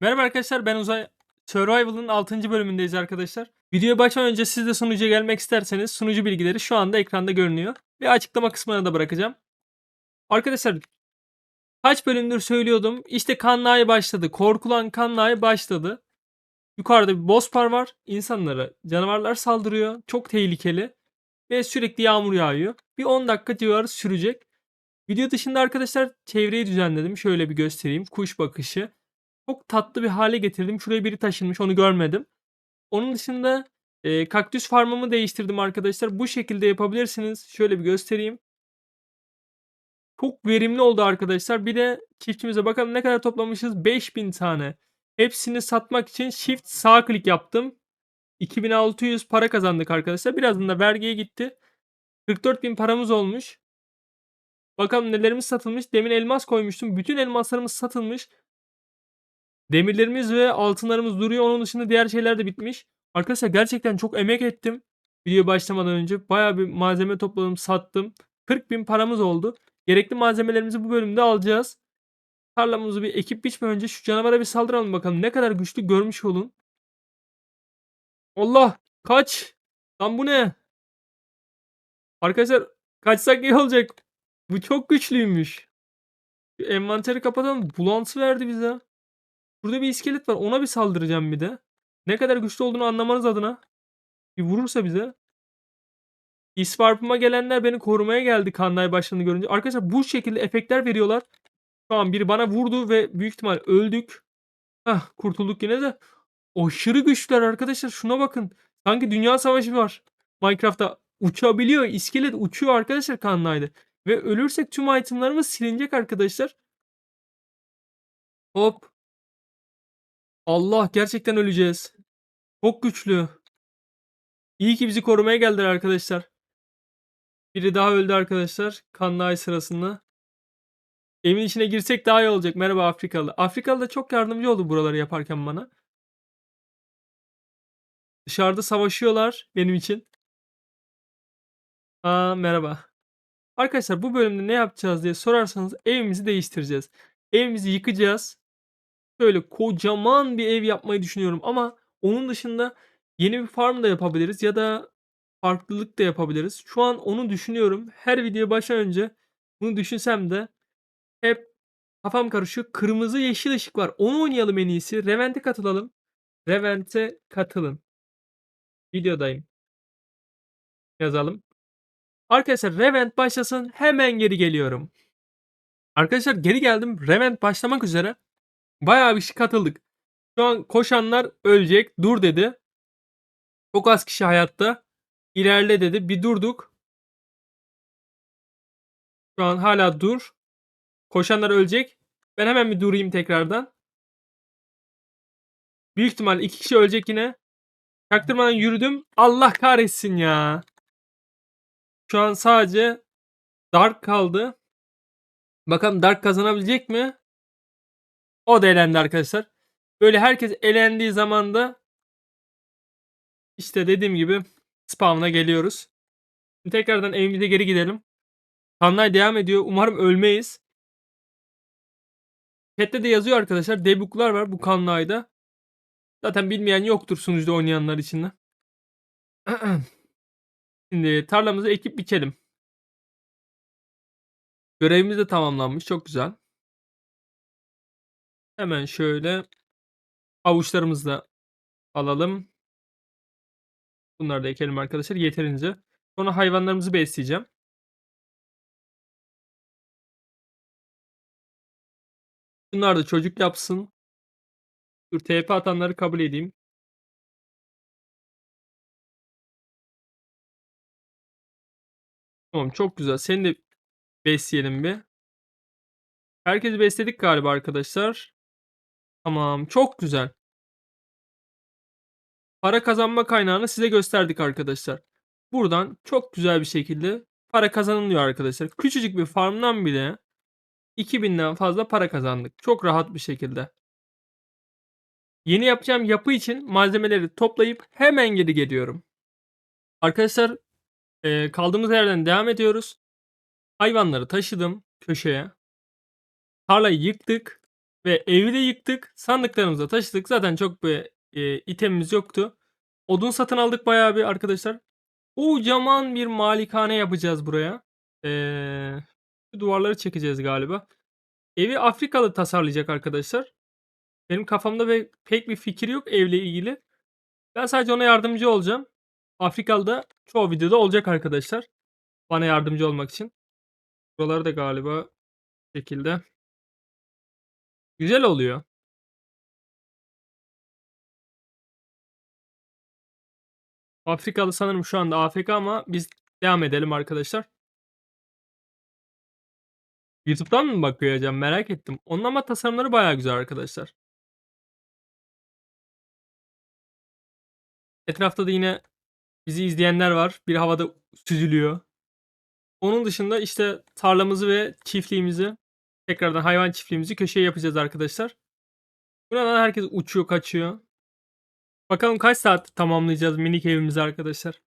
Merhaba arkadaşlar ben Uzay. Survival'ın 6. bölümündeyiz arkadaşlar. Videoya başlamadan önce siz de sunucuya gelmek isterseniz sunucu bilgileri şu anda ekranda görünüyor. Ve açıklama kısmına da bırakacağım. Arkadaşlar kaç bölümdür söylüyordum. İşte kanlay başladı. Korkulan kanlay başladı. Yukarıda bir boss par var. İnsanlara canavarlar saldırıyor. Çok tehlikeli. Ve sürekli yağmur yağıyor. Bir 10 dakika civarı sürecek. Video dışında arkadaşlar çevreyi düzenledim. Şöyle bir göstereyim. Kuş bakışı çok tatlı bir hale getirdim. Şuraya biri taşınmış onu görmedim. Onun dışında e, kaktüs farmımı değiştirdim arkadaşlar. Bu şekilde yapabilirsiniz. Şöyle bir göstereyim. Çok verimli oldu arkadaşlar. Bir de çiftçimize bakalım ne kadar toplamışız. 5000 tane. Hepsini satmak için shift sağ klik yaptım. 2600 para kazandık arkadaşlar. Birazdan da vergiye gitti. 44.000 paramız olmuş. Bakalım nelerimiz satılmış. Demin elmas koymuştum. Bütün elmaslarımız satılmış. Demirlerimiz ve altınlarımız duruyor. Onun dışında diğer şeyler de bitmiş. Arkadaşlar gerçekten çok emek ettim. Video başlamadan önce bayağı bir malzeme topladım, sattım. 40 bin paramız oldu. Gerekli malzemelerimizi bu bölümde alacağız. Tarlamızı bir ekip biçme önce şu canavara bir saldıralım bakalım. Ne kadar güçlü görmüş olun. Allah! Kaç! Lan bu ne? Arkadaşlar kaçsak iyi olacak. Bu çok güçlüymüş. Envanteri kapatalım. Bulantı verdi bize. Burada bir iskelet var. Ona bir saldıracağım bir de. Ne kadar güçlü olduğunu anlamanız adına. Bir vurursa bize. İsvarpıma gelenler beni korumaya geldi kanlay başladığını görünce. Arkadaşlar bu şekilde efektler veriyorlar. Şu an biri bana vurdu ve büyük ihtimal öldük. Hah kurtulduk yine de. Aşırı güçlüler arkadaşlar. Şuna bakın. Sanki dünya savaşı var. Minecraft'ta uçabiliyor. İskelet uçuyor arkadaşlar kanlaydı. Ve ölürsek tüm itemlarımız silinecek arkadaşlar. Hop. Allah gerçekten öleceğiz. Çok güçlü. İyi ki bizi korumaya geldiler arkadaşlar. Biri daha öldü arkadaşlar. Kanlı ay sırasında. Evin içine girsek daha iyi olacak. Merhaba Afrikalı. Afrikalı da çok yardımcı oldu buraları yaparken bana. Dışarıda savaşıyorlar benim için. Aa merhaba. Arkadaşlar bu bölümde ne yapacağız diye sorarsanız evimizi değiştireceğiz. Evimizi yıkacağız. Böyle kocaman bir ev yapmayı düşünüyorum ama onun dışında yeni bir farm da yapabiliriz ya da farklılık da yapabiliriz. Şu an onu düşünüyorum. Her videoya başlamadan önce bunu düşünsem de hep kafam karışıyor. Kırmızı yeşil ışık var. Onu oynayalım en iyisi. Revent'e katılalım. Revent'e katılın. Videodayım. Yazalım. Arkadaşlar Revent başlasın. Hemen geri geliyorum. Arkadaşlar geri geldim. Revent başlamak üzere. Bayağı bir kişi katıldık. Şu an koşanlar ölecek. Dur dedi. Çok az kişi hayatta. İlerle dedi. Bir durduk. Şu an hala dur. Koşanlar ölecek. Ben hemen bir durayım tekrardan. Büyük ihtimal iki kişi ölecek yine. Çaktırmadan yürüdüm. Allah kahretsin ya. Şu an sadece Dark kaldı. Bakalım Dark kazanabilecek mi? O da elendi arkadaşlar. Böyle herkes elendiği zaman da işte dediğim gibi spawn'a geliyoruz. Şimdi tekrardan evimize geri gidelim. Kanlay devam ediyor. Umarım ölmeyiz. Chat'te de yazıyor arkadaşlar. Debug'lar var bu kanlayda. Zaten bilmeyen yoktur sunucuda oynayanlar içinde. Şimdi tarlamızı ekip biçelim. Görevimiz de tamamlanmış. Çok güzel. Hemen şöyle avuçlarımızı da alalım. Bunları da ekelim arkadaşlar yeterince. Sonra hayvanlarımızı besleyeceğim. Bunlar da çocuk yapsın. Dur TP atanları kabul edeyim. Tamam çok güzel. Seni de besleyelim bir. Herkesi besledik galiba arkadaşlar. Tamam çok güzel. Para kazanma kaynağını size gösterdik arkadaşlar. Buradan çok güzel bir şekilde para kazanılıyor arkadaşlar. Küçücük bir farmdan bile 2000'den fazla para kazandık. Çok rahat bir şekilde. Yeni yapacağım yapı için malzemeleri toplayıp hemen geri geliyorum. Arkadaşlar e, kaldığımız yerden devam ediyoruz. Hayvanları taşıdım köşeye. Tarlayı yıktık Ve evi de yıktık. Sandıklarımızı taşıdık. Zaten çok bir e, itemimiz yoktu. Odun satın aldık bayağı bir arkadaşlar. Kocaman bir malikane yapacağız buraya. Ee, duvarları çekeceğiz galiba. Evi Afrikalı tasarlayacak arkadaşlar. Benim kafamda ve pek bir fikir yok evle ilgili. Ben sadece ona yardımcı olacağım. Afrikalı da çoğu videoda olacak arkadaşlar. Bana yardımcı olmak için. Buraları da galiba şekilde. Güzel oluyor. Afrikalı sanırım şu anda AFK ama biz devam edelim arkadaşlar. YouTube'dan mı bakıyor hocam merak ettim. Onun ama tasarımları bayağı güzel arkadaşlar. Etrafta da yine bizi izleyenler var. Bir havada süzülüyor. Onun dışında işte tarlamızı ve çiftliğimizi tekrardan hayvan çiftliğimizi köşeye yapacağız arkadaşlar. Buradan herkes uçuyor kaçıyor. Bakalım kaç saat tamamlayacağız minik evimizi arkadaşlar.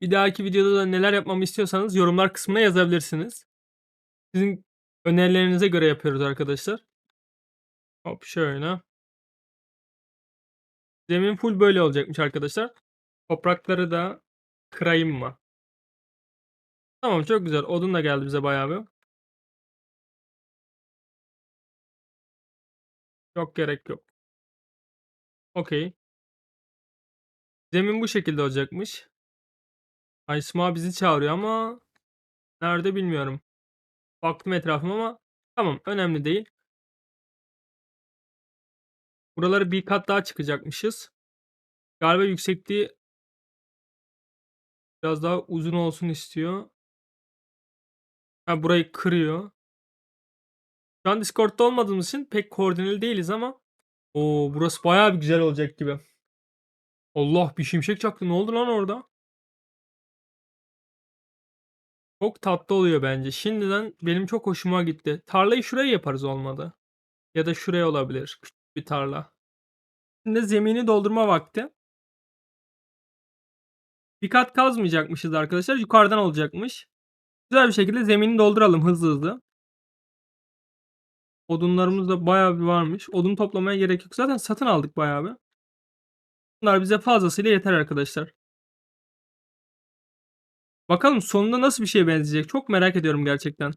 Bir dahaki videoda da neler yapmamı istiyorsanız yorumlar kısmına yazabilirsiniz. Sizin önerilerinize göre yapıyoruz arkadaşlar. Hop şöyle. Zemin full böyle olacakmış arkadaşlar. Toprakları da kırayım mı? Tamam çok güzel. Odun da geldi bize bayağı bir. Yok gerek yok. Okey. Zemin bu şekilde olacakmış. Aysma bizi çağırıyor ama nerede bilmiyorum. Baktım etrafıma ama tamam önemli değil. Buraları bir kat daha çıkacakmışız. Galiba yüksekliği biraz daha uzun olsun istiyor. Ha burayı kırıyor. Şu an Discord'da olmadığımız için pek koordineli değiliz ama o burası bayağı bir güzel olacak gibi. Allah bir şimşek çaktı. Ne oldu lan orada? Çok tatlı oluyor bence. Şimdiden benim çok hoşuma gitti. Tarlayı şuraya yaparız olmadı. Ya da şuraya olabilir. Küçük bir tarla. Şimdi zemini doldurma vakti. Bir kat kazmayacakmışız arkadaşlar. Yukarıdan olacakmış. Güzel bir şekilde zemini dolduralım hızlı hızlı. Odunlarımız da bayağı bir varmış. Odun toplamaya gerek yok. Zaten satın aldık bayağı bir. Bunlar bize fazlasıyla yeter arkadaşlar. Bakalım sonunda nasıl bir şeye benzeyecek. Çok merak ediyorum gerçekten.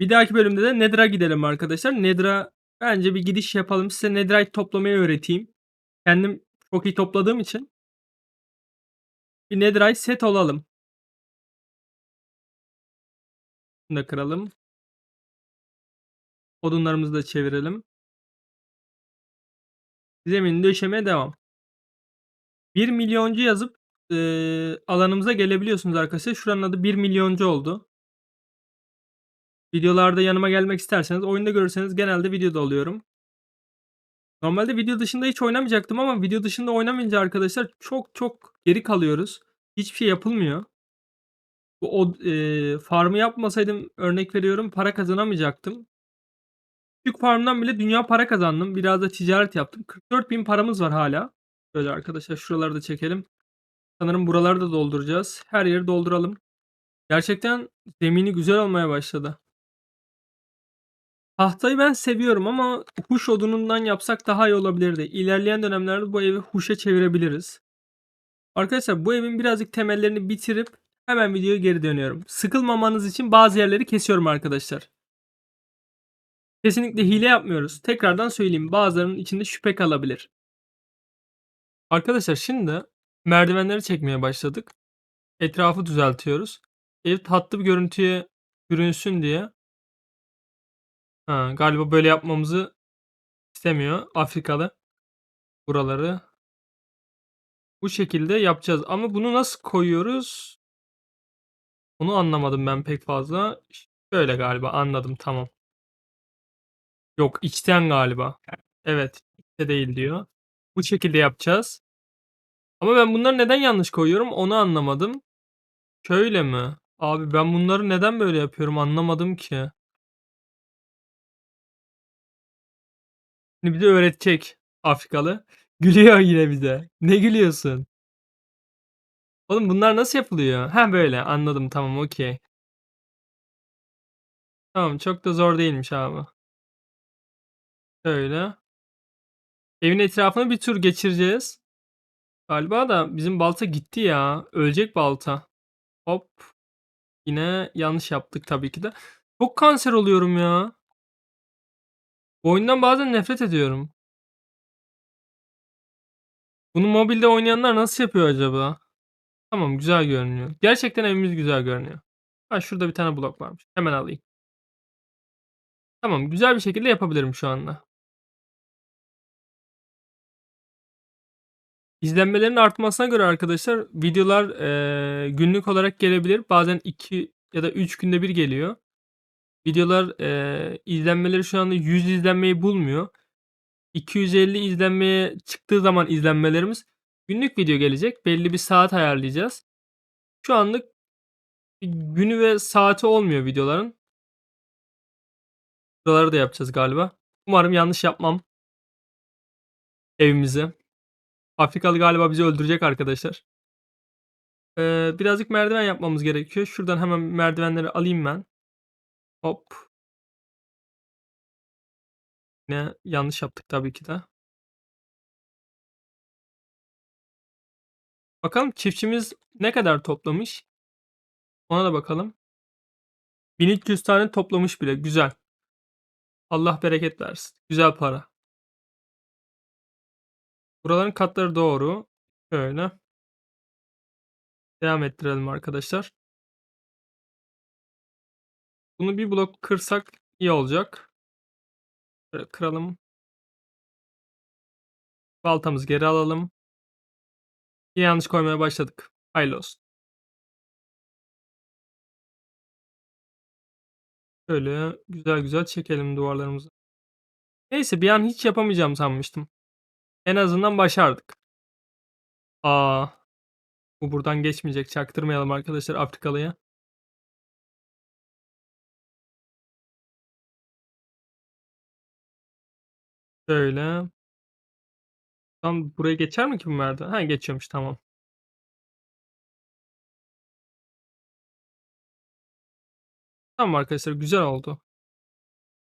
Bir dahaki bölümde de Nether'a gidelim arkadaşlar. Nether'a bence bir gidiş yapalım. Size Netherite toplamayı öğreteyim. Kendim çok iyi topladığım için. Bir Netherite set olalım. Bunu da kıralım. Odunlarımızı da çevirelim. Zemini döşemeye devam. 1 milyoncu yazıp e, alanımıza gelebiliyorsunuz arkadaşlar. Şuranın adı 1 milyoncu oldu. Videolarda yanıma gelmek isterseniz oyunda görürseniz genelde videoda oluyorum. Normalde video dışında hiç oynamayacaktım ama video dışında oynamayınca arkadaşlar çok çok geri kalıyoruz. Hiçbir şey yapılmıyor. Bu o e, farmı yapmasaydım örnek veriyorum para kazanamayacaktım. Küçük farmdan bile dünya para kazandım. Biraz da ticaret yaptım. 44 bin paramız var hala. Böyle arkadaşlar şuraları da çekelim. Sanırım buraları da dolduracağız. Her yeri dolduralım. Gerçekten zemini güzel olmaya başladı. Tahtayı ben seviyorum ama huş odunundan yapsak daha iyi olabilirdi. İlerleyen dönemlerde bu evi huşa çevirebiliriz. Arkadaşlar bu evin birazcık temellerini bitirip hemen videoya geri dönüyorum. Sıkılmamanız için bazı yerleri kesiyorum arkadaşlar. Kesinlikle hile yapmıyoruz. Tekrardan söyleyeyim bazılarının içinde şüphe kalabilir. Arkadaşlar şimdi merdivenleri çekmeye başladık. Etrafı düzeltiyoruz. Ev tatlı bir görüntüye bürünsün diye. Ha, galiba böyle yapmamızı istemiyor Afrikalı. Buraları. Bu şekilde yapacağız. Ama bunu nasıl koyuyoruz? Onu anlamadım ben pek fazla. Şöyle galiba anladım tamam. Yok içten galiba. Evet içte değil diyor. Bu şekilde yapacağız. Ama ben bunları neden yanlış koyuyorum onu anlamadım. Şöyle mi? Abi ben bunları neden böyle yapıyorum anlamadım ki. Şimdi bize öğretecek Afrikalı. Gülüyor yine bize. Ne gülüyorsun? Oğlum bunlar nasıl yapılıyor? Ha böyle anladım tamam okey. Tamam çok da zor değilmiş abi. Şöyle. Evin etrafını bir tur geçireceğiz. Galiba da bizim balta gitti ya. Ölecek balta. Hop. Yine yanlış yaptık tabii ki de. Çok kanser oluyorum ya. Oyundan bazen nefret ediyorum. Bunu mobilde oynayanlar nasıl yapıyor acaba? Tamam güzel görünüyor. Gerçekten evimiz güzel görünüyor. Ha şurada bir tane blok varmış. Hemen alayım. Tamam güzel bir şekilde yapabilirim şu anda. İzlenmelerin artmasına göre arkadaşlar videolar eee, günlük olarak gelebilir. Bazen 2 ya da 3 günde bir geliyor. Videolar eee, izlenmeleri şu anda 100 izlenmeyi bulmuyor. 250 izlenmeye çıktığı zaman izlenmelerimiz günlük video gelecek. Belli bir saat ayarlayacağız. Şu anlık günü ve saati olmuyor videoların. Buraları da yapacağız galiba. Umarım yanlış yapmam. Evimizi. Afrikalı galiba bizi öldürecek arkadaşlar. Ee, birazcık merdiven yapmamız gerekiyor. Şuradan hemen merdivenleri alayım ben. Hop. Yine yanlış yaptık tabii ki de. Bakalım çiftçimiz ne kadar toplamış? Ona da bakalım. 1200 tane toplamış bile. Güzel. Allah bereket versin. Güzel para. Buraların katları doğru. Şöyle. Devam ettirelim arkadaşlar. Bunu bir blok kırsak iyi olacak. Şöyle kıralım. Baltamızı geri alalım. Yanlış koymaya başladık. Hayırlı olsun. Şöyle güzel güzel çekelim duvarlarımızı. Neyse bir an hiç yapamayacağım sanmıştım. En azından başardık. Aa, bu buradan geçmeyecek. Çaktırmayalım arkadaşlar Afrikalı'ya. Şöyle. Tam buraya geçer mi ki bu merdiven? Ha geçiyormuş tamam. Tamam arkadaşlar güzel oldu.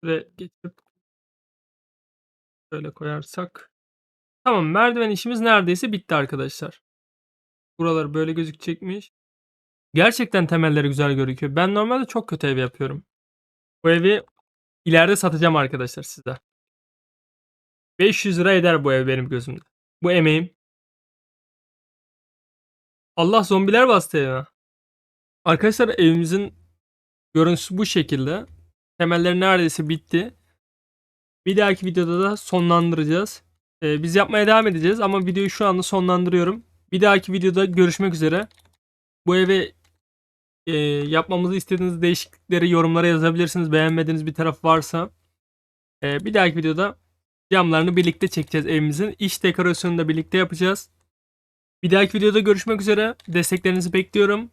Şuraya geçip şöyle koyarsak. Tamam merdiven işimiz neredeyse bitti arkadaşlar. Buralar böyle gözükecekmiş. Gerçekten temelleri güzel gözüküyor. Ben normalde çok kötü ev yapıyorum. Bu evi ileride satacağım arkadaşlar size. 500 lira eder bu ev benim gözümde. Bu emeğim. Allah zombiler bastı evime. Arkadaşlar evimizin görüntüsü bu şekilde. Temelleri neredeyse bitti. Bir dahaki videoda da sonlandıracağız. Ee, biz yapmaya devam edeceğiz ama videoyu şu anda sonlandırıyorum. Bir dahaki videoda görüşmek üzere. Bu eve e, yapmamızı istediğiniz değişiklikleri yorumlara yazabilirsiniz. Beğenmediğiniz bir taraf varsa. E, bir dahaki videoda camlarını birlikte çekeceğiz evimizin. İç dekorasyonunu da birlikte yapacağız. Bir dahaki videoda görüşmek üzere. Desteklerinizi bekliyorum.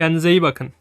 Kendinize iyi bakın.